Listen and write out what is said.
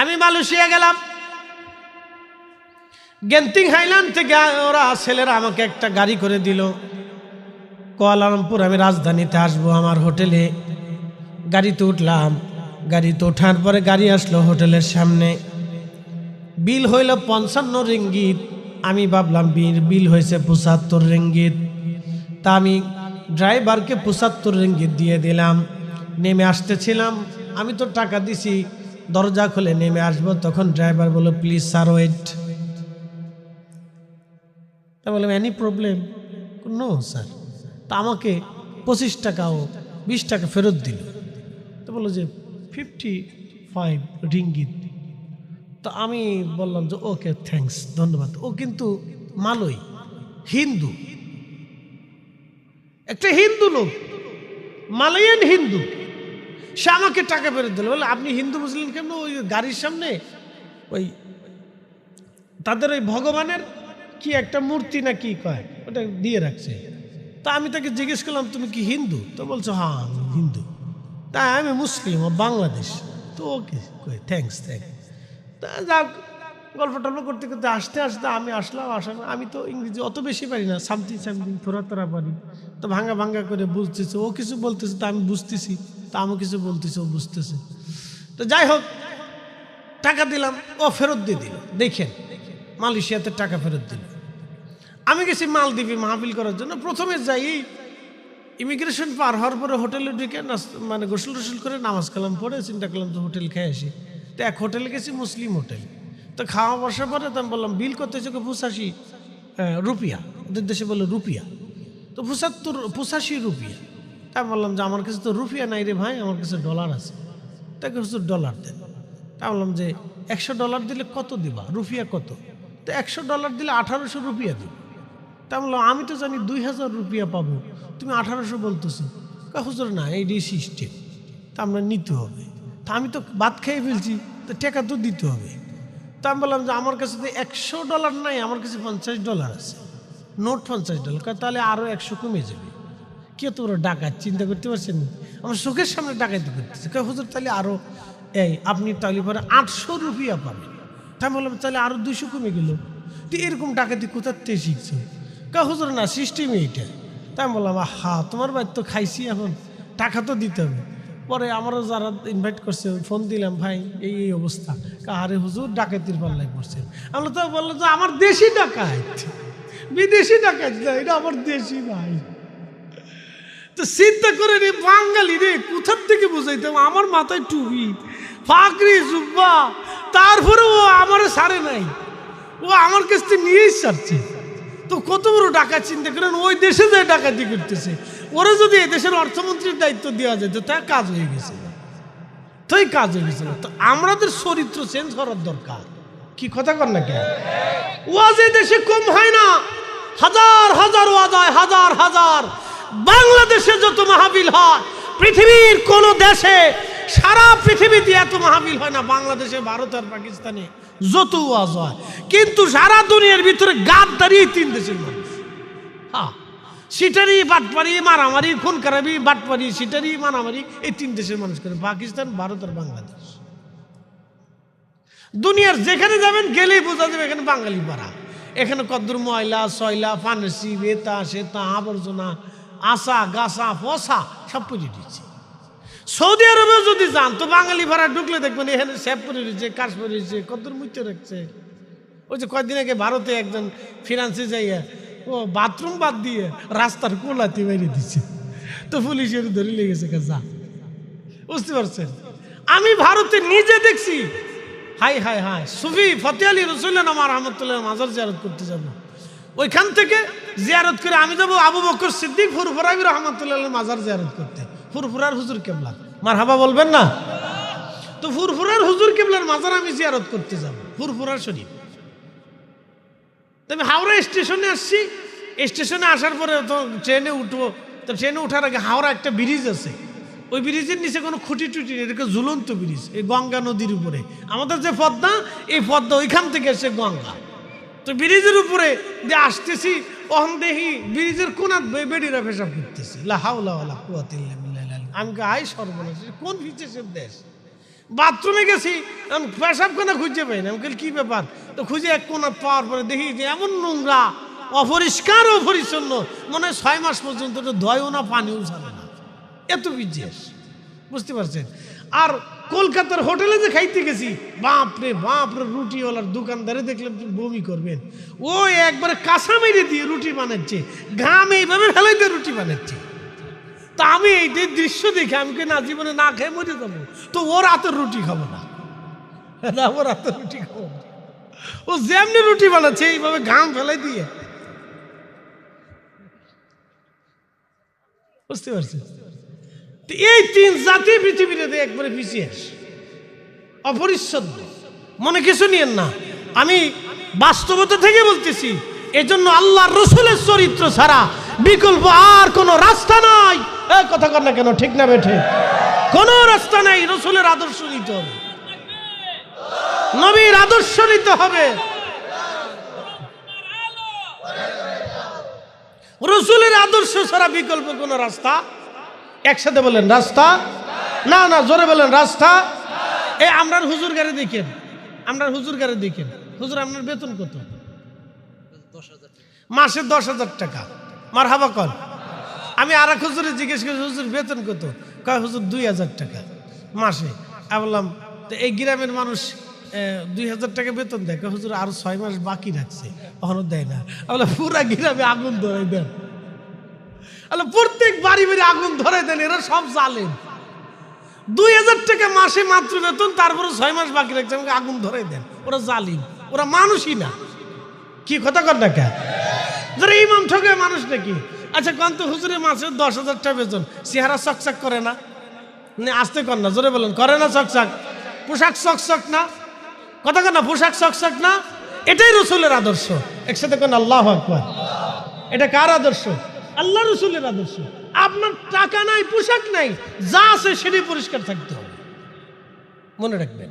আমি মালয়েশিয়া গেলাম। Genting highland থেকে ওরা ছেলেরা আমাকে একটা গাড়ি করে দিল। কোয়ালালামপুর আমি রাজধানীতে আসব আমার হোটেলে। গাড়িতে উঠলাম। গাড়িতে ওঠার পরে গাড়ি আসলো হোটেলের সামনে। বিল হইল পঞ্চান্ন রিঙ্গিত। আমি ভাবলাম বিল বিল হয়েছে পঁচাত্তর রিঙ্গিত। তা আমি ড্রাইভারকে পঁচাত্তর রিঙ্গিত দিয়ে দিলাম। নেমে আসতেছিলাম। আমি তো টাকা দিছি। দরজা খুলে নেমে আসব। তখন ড্রাইভার বলল, প্লিজ স্যার, ওয়েট। তা বললাম, এনি প্রবলেম? No sir. তা আমাকে পঁচিশ টাকা ও বিশ টাকা ফেরত দিল। তো বলল যে, ফিফটি ফাইভ রিঙ্গিত। তো আমি বললাম যে, ওকে, থ্যাঙ্কস, ধন্যবাদ। ও কিন্তু মালয় হিন্দু। একটা হিন্দু লোক মালয়ান হিন্দু। সে আমাকে টাকা ফেরত দিল। বলে, আপনি হিন্দু, মুসলিম কেমন ওই গাড়ির সামনে? ওই তাদের ওই ভগবানের কি একটা মূর্তি না কি কয়, ওটা দিয়ে রাখছে। তা আমি তাকে জিজ্ঞেস করলাম, তুমি কি হিন্দু? তো বলছো হ্যাঁ আমি হিন্দু। তা আমি মুসলিম বাংলাদেশ। তো ওকে কই থ্যাংকস থ্যাংকস তা যাক গল্প টল্প করতে করতে আসতে আসতে আমি আসলাম, আসার আমি তো ইংরেজি অত বেশি পারি না সামথিং সামথিং থোড়া তোরা পারি। তো ভাঙ্গা ভাঙ্গা করে বুঝতেছি, ও কিছু বলতেছে, তা আমি বুঝতেছি। তা আমি কিছু বলতেছে ও বুঝতেছে। তো যাই হোক টাকা দিলাম ও ফেরত দিয়ে দিল। দেখেন মালয়েশিয়াতে টাকা ফেরত দিল। আমি গেছি মালদ্বীপে মাহফিল করার জন্য। প্রথমে যাই ইমিগ্রেশন পার হওয়ার পরে হোটেলে ঢুকে মানে গোসল টোসল করে নামাজ কালাম পরে চিন্তা করলাম তো হোটেল খেয়ে আসি। তো এক হোটেলে গেছি মুসলিম হোটেল। তো খাওয়া বসার পরে তো আমি বললাম বিল করতে চোখে আহ, রুপিয়া। ওদের দেশে বলে রুপিয়া। তো পঁচাত্তর পঁচাশি রুপিয়া। তা বললাম যে, আমার কাছে তো রুপিয়া নাই রে ভাই, আমার কাছে ডলার আছে। তাকে হুজুর, ডলার দেন। তা বললাম যে, একশো ডলার দিলে কত দিবা? রুপিয়া কত? তো একশো ডলার দিলে আঠারোশো রুপিয়া দিব। তা বললাম আমি তো জানি দুই হাজার রুপিয়া পাবো। তুমি আঠারোশো বলতেছো। হুজুর, না এই সিস্টেম। তা আমরা নিতে হবে। তা আমি তো ভাত খেয়ে ফেলছি, তো টাকা তো দিতে হবে। তা আমি বললাম যে, আমার কাছে তো একশো ডলার নাই, আমার কাছে পঞ্চাশ ডলার আছে। নোট পঞ্চাশ ডলার। তাহলে আরও একশো কমে যাবে। কে তো ওরা ডাকাত, চিন্তা করতে পারছেন আমার চোখের সামনে ডাকাতি করতেছে। কে হুজুর, তাহলে আরও এই, আপনি তাহলে পরে আটশো রুপিয়া পাবেন। তাই বললাম, তাহলে আরও দুশো কমে গেল। তো এরকম ডাকাতি কোথার থেকে শিখছো? কা হুজুর, না সিস্টেম এইটা। তাই বললাম হা তোমার বাড়ি তো খাইছি এখন, টাকা তো দিতে হবে। পরে আমারও যারা ইনভাইট করছে ফোন দিলাম, ভাই, এই এই অবস্থা। কাহারে হুজুর, ডাকাতির পাল্লায় পড়ছে আমরা তো বলল যে, আমার দেশি ডাকাত। বিদেশি ডাকাত এটা আমার দেশি ভাই। তো চিন্তা করে রে, বাঙালি রে, কোথার থেকে বুঝাইতাম? আমার মাথায় টুপি। ফাকরি জুব্বা। তারপরে ও আমার সারে নাই। ও আমার কাছ থেকে নিয়েই সারছে। তো কত বড় টাকা চিন্তা করেন, ওই দেশে যায় ডাকাতি করতেছে। ওরা যদি দেশের অর্থমন্ত্রীর দায়িত্ব দেওয়া যেত, তা কাজ হয়ে গেছে। তাই কাজ হয়ে গেছিল তো আমাদের চরিত্র চেঞ্জ করার দরকার। কি কথা কর না কেন? ওয়াজ দেশে কম হয় না। হাজার হাজার ওয়াজ হয়, হাজার হাজার। বাংলাদেশে যত মাহফিল হয়, পৃথিবীর কোন দেশে, সারা পৃথিবীতে এত মাহফিল হয় না, বাংলাদেশে, ভারত আর পাকিস্তানে, যত ওয়াজ হয়। কিন্তু সারা দুনিয়ার ভিতরে গাদ্দারি এই তিন দেশের মানুষ। সিটারি, বাটপারি, মারামারি খুন খারাপি বাটপারি, সিটারি, মারামারি, এই তিন দেশের মানুষ করে, পাকিস্তান, ভারত আর বাংলাদেশ। দুনিয়ার যেখানে যাবেন, গেলেই বোঝা যাবে এখানে বাঙালি পাড়া। এখানে কদ্দুর ময়লা, সয়লা, ফানসি, বেতা সেতা আবর্জনা আসা গাছা, ফসা, সব পুজো দিচ্ছে। সৌদি আরবেও যদি যান, তো বাঙালি ভাড়া ঢুকলে দেখবেন এখানে স্যাপ পরে রয়েছে কাশ পরে রয়েছে কদ্দুর মুচে রাখছে। ওই যে কয়েকদিন আগে ভারতে একজন ফিনান্সে যাইয়া, ও বাথরুম বাদ দিয়ে রাস্তার কোলাতে বাইরে দিচ্ছে। তো পুলিশের ধরে লেগেছে যা। বুঝতে পারছেন? আমি ভারতে নিজে দেখছি। হাই হাই হাই, সুফি ফতে আলী রসুল্লাহ আমার রহমতুল্লাহ মাজার জিয়ারত করতে যাব। ওইখান থেকে জিয়ারত করে আমি যাব আবু বকর সিদ্দিক ফুরফুরাবি রহমতুল্লাহ মাজার জিয়ারত করতে। ফুরফুরার হুজুর কেবলা। মার হাবা বলবেন না? তো ফুরফুরার হুজুর কেবলার মাজার আমি জিয়ারত করতে যাব ফুরফুরার শরীফ। আমি হাওড়া স্টেশনে আসছি। স্টেশনে আসার পরে তো ট্রেনে উঠবো। তো ট্রেনে ওঠার আগে হাওড়া একটা ব্রিজ আছে। ওই ব্রিজের নিচে কোনো খুঁটি টুটি নেই, এটাকে ঝুলন্ত ব্রিজ, এই গঙ্গা নদীর উপরে। আমাদের যে পদ্মা, এই পদ্মা ওইখান থেকে এসে গঙ্গা। তো ব্রিজের উপরে যে আসতেছি অহন দেখি ব্রিজের কোনাত বেডিরা পেশাব করতেছে আমি আই সর্বনাশ কোন বিদেশের দেশ? বাথরুমে গেছি, আমি পেশাব কোনা খুঁজে পাই না। আমি কি ব্যাপার? তো খুঁজে এক কোনা পাওয়ার পরে দেখি যে এমন নোংরা, অপরিষ্কার অপরিচ্ছন্ন মনে ছয় মাস পর্যন্ত ধয়ও না, পানিও ছাড়ে না। এত বিজেস বুঝতে পারছেন? আর কলকাতার হোটেলে যে খাইতে গেছি বাপরে বাপরে রুটিওয়ালার দোকানদারে দেখলে বমি করবেন। ও একবারে কাঁচা মেরে দিয়ে রুটি বানাচ্ছে, ঘাম এইভাবে ফেলাই দিয়ে রুটি বানাচ্ছে। তা আমি এই যে দৃশ্য দেখে আমি কি না, জীবনে না খেয়ে মরে যাব। তো ওর হাতের রুটি খাব না। না ওর হাতের রুটি খাব। ও যেমনি রুটি বানাচ্ছে, এইভাবে ঘাম ফেলাই দিয়ে। বুঝতে পারছি এই তিন জাতি পৃথিবীতে একবারে পিছিয়ে আসে। অপরিচ্ছন্ন। মনে কিছু নিয়েন না। আমি বাস্তবতা থেকে বলতেছি, এজন্য আল্লাহর রসুলের চরিত্র ছাড়া বিকল্প আর কোনো রাস্তা নাই। কথা কর না কেন, ঠিক না বেঠে? কোনো রাস্তা নাই, রসুলের আদর্শ নিতে হবে। নবীর আদর্শ নিতে হবে। রসুলের আদর্শ ছাড়া বিকল্প কোনো রাস্তা একসাথে বলেন, রাস্তা না না, জোরে বলেন, রাস্তা এ, আমরার হুজুর গাড়ি দেখেন, আমরার হুজুর গাড়ি দেখেন। হুজুর, আপনার বেতন কত? মাসে দশ হাজার টাকা। মার হাবা কল আমি আর এক হুজুরে জিজ্ঞেস করি, হুজুর, বেতন কত? কয়, হুজুর, দুই হাজার টাকা মাসে। আমি বললাম, তো এই গ্রামের মানুষ দুই হাজার টাকা বেতন দেয়? হুজুর, আরও ছয় মাস বাকি রাখছে। এখনও দেয় না। আমি বললাম, পুরা গ্রামে আগুন ধরে দেন। আলো প্রত্যেক বাড়ি বাড়ি আগুন ধরে দেন, এরা সব জালেন দুই হাজার টাকা মাসে মাত্র বেতন, তারপরে ছয় মাস বাকি রাখছে, আমাকে আগুন ধরে দেন। ওরা জালিম, ওরা মানুষই না। কি কথা কর না কেন যারা ইমাম ঠকে মানুষ নাকি? আচ্ছা কন্ত হুজুরে মাসে দশ হাজার টাকা বেতন, চেহারা চকচক করে না? না, আসতে কর না, জোরে বলেন, করে না চকচক? পোশাক চকচক না? কথা কর না, পোশাক চকচক না? এটাই রসুলের আদর্শ। একসাথে কোন, আল্লাহ আকবার। এটা কার আদর্শ? আল্লাহ রসুলের আদর্শ। আপনার টাকা নাই, পোশাক নাই, যা আছে সেটাই পরিষ্কার থাকতে হবে। মনে রাখবেন।